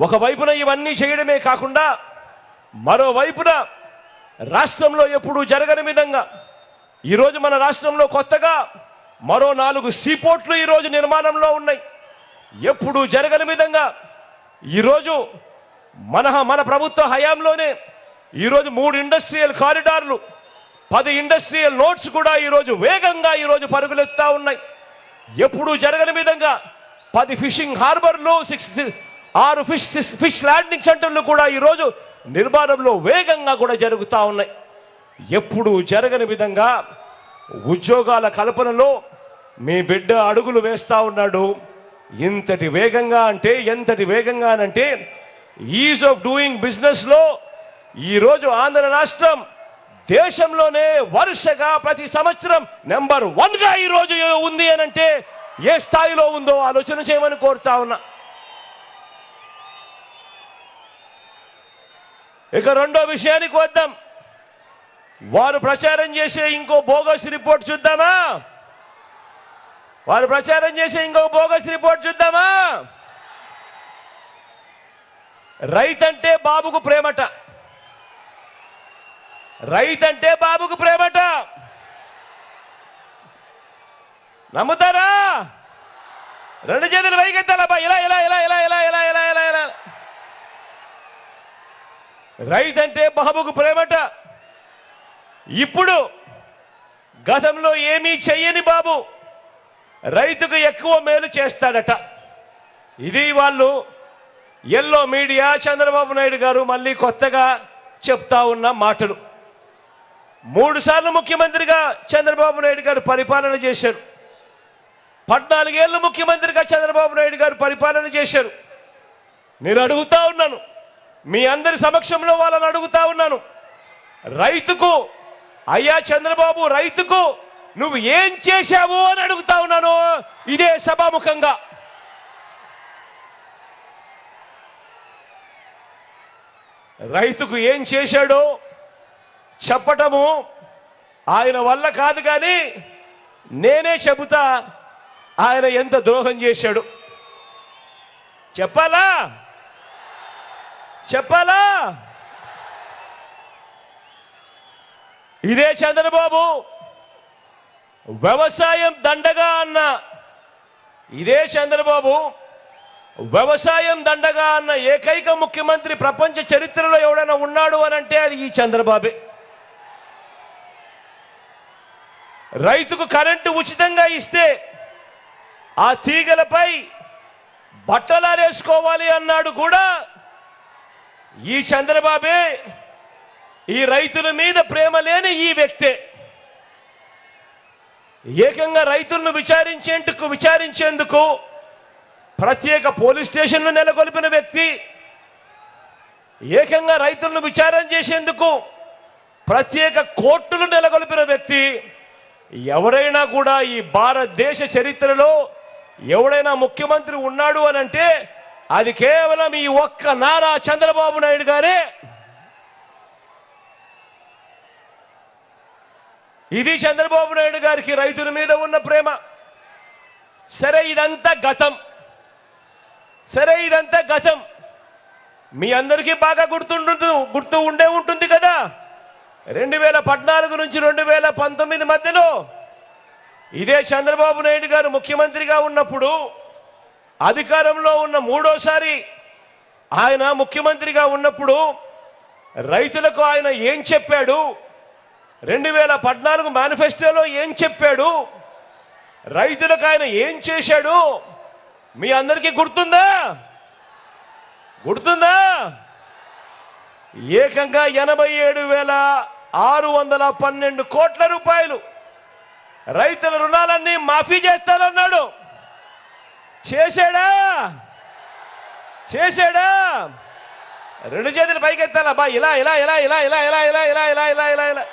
ఒకవైపున ఇవన్నీ చేయడమే కాకుండా మరోవైపున రాష్ట్రంలో ఎప్పుడూ జరగని విధంగా ఈరోజు మన రాష్ట్రంలో కొత్తగా మరో నాలుగు సీపోర్ట్లు ఈరోజు నిర్మాణంలో ఉన్నాయి. ఎప్పుడూ జరగని విధంగా ఈరోజు మన మన ప్రభుత్వ హయాంలోనే ఈరోజు మూడు ఇండస్ట్రియల్ కారిడార్లు పది ఇండస్ట్రియల్ నోట్స్ కూడా ఈరోజు వేగంగా ఈరోజు పరుగులెత్తా ఉన్నాయి. ఎప్పుడూ జరగని విధంగా పది ఫిషింగ్ హార్బర్లు సిక్స్ ఆరు ఫిష్ ఫిష్ ల్యాండింగ్ సెంటర్లు కూడా ఈరోజు నిర్మాణంలో వేగంగా కూడా జరుగుతూ ఉన్నాయి. ఎప్పుడూ జరగని విధంగా ఉద్యోగాల కల్పనలో మీ బిడ్డ అడుగులు వేస్తూ ఉన్నాడు. ఇంతటి వేగంగా అంటే ఎంతటి వేగంగా అంటే ఈజ్ ఆఫ్ డూయింగ్ బిజినెస్లో ఈరోజు ఆంధ్ర రాష్ట్రం దేశంలోనే వరుసగా ప్రతి సంవత్సరం నెంబర్ వన్గా ఈరోజు ఉంది అని అంటే ఏ స్థాయిలో ఉందో ఆలోచన చేయమని కోరుతా ఉన్నా. ఇక రెండో విషయానికి వద్దాం. వారు ప్రచారం చేసే ఇంకో బోగస్ రిపోర్ట్ చూద్దామా? వారు ప్రచారం చేసే ఇంకో బోగస్ రిపోర్ట్ చూద్దామా? రైతంటే బాబుకు ప్రేమట. రైతంటే బాబుకు ప్రేమట. నమ్ముతారా? రెండు చేతులు వైకెత్తాలబ్బా ఇలా ఇలా ఇలా ఇలా ఇలా ఇలా ఇలా ఇలా ఇలా. రైతు అంటే బాబుకు ప్రేమట ఇప్పుడు గతంలో ఏమీ చెయ్యని బాబు రైతుకు ఎక్కువ మేలు చేస్తాడట. ఇది వాళ్ళు ఎల్లో మీడియా చంద్రబాబు నాయుడు గారు మళ్ళీ కొత్తగా చెప్తా ఉన్న మాటలు. మూడుసార్లు ముఖ్యమంత్రిగా చంద్రబాబు నాయుడు గారు పరిపాలన చేశారు. పద్నాలుగేళ్ళు ముఖ్యమంత్రిగా చంద్రబాబు నాయుడు గారు పరిపాలన చేశారు. నేను అడుగుతా ఉన్నాను మీ అందరి సమక్షంలో వాళ్ళని అడుగుతా ఉన్నాను. రైతుకు అయ్యా చంద్రబాబు రైతుకు నువ్వు ఏం చేశావు అని అడుగుతా ఉన్నాను. ఇదే సభాముఖంగా. రైతుకు ఏం చేశాడో చెప్పటము ఆయన వల్ల కాదు కానీ నేనే చెబుతా ఆయన ఎంత ద్రోహం చేశాడు. చెప్పాలా? చెప్పాలా? ఇదే చంద్రబాబు వ్యవసాయం దండగా అన్న ఇదే చంద్రబాబు వ్యవసాయం దండగా అన్న ఏకైక ముఖ్యమంత్రి ప్రపంచ చరిత్రలో ఎవడైనా ఉన్నాడు అని అంటే అది ఈ చంద్రబాబే. రైతుకు కరెంటు ఉచితంగా ఇస్తే ఆ తీగలపై బట్టలారేసుకోవాలి అన్నాడు కూడా ఈ చంద్రబాబే ఈ రైతుల మీద ప్రేమ లేని ఈ వ్యక్తే. ఏకంగా రైతులను విచారించేందుకు విచారించేందుకు ప్రత్యేక పోలీస్ స్టేషన్లు నెలకొల్పిన వ్యక్తి ఏకంగా రైతులను విచారణ చేసేందుకు ప్రత్యేక కోర్టులు నెలకొల్పిన వ్యక్తి ఎవరైనా కూడా ఈ భారతదేశ చరిత్రలో ఎవడైనా ముఖ్యమంత్రి ఉన్నాడు అని అంటే అది కేవలం ఈ ఒక్క నారా చంద్రబాబు నాయుడు గారే. ఇది చంద్రబాబు నాయుడు గారికి రైతుల మీద ఉన్న ప్రేమ. సరే ఇదంతా గతం. సరే ఇదంతా గతం. మీ అందరికీ బాగా గుర్తుంటుంది గుర్తు ఉండే ఉంటుంది కదా? రెండు వేల పద్నాలుగు నుంచి రెండు వేల పంతొమ్మిది మధ్యలో ఇదే చంద్రబాబు నాయుడు గారు ముఖ్యమంత్రిగా ఉన్నప్పుడు అధికారంలో ఉన్న మూడోసారి ఆయన ముఖ్యమంత్రిగా ఉన్నప్పుడు రైతులకు ఆయన ఏం చెప్పాడు? రెండు వేల పద్నాలుగు మేనిఫెస్టోలో ఏం చెప్పాడు? రైతులకు ఆయన ఏం చేశాడు? మీ అందరికీ గుర్తుందా? గుర్తుందా? ఏకంగా ఎనభై ఏడు వేల ఆరు వందల పన్నెండు కోట్ల రూపాయలు రైతుల రుణాలన్నీ మాఫీ చేస్తానన్నాడు. చేశాడా చేశాడా రెండు చేతులు పైకెత్తాలా బా ఇలా ఇలా ఇలా ఇలా ఇలా ఇలా ఇలా ఇలా ఇలా ఇలా ఇలా ఇలా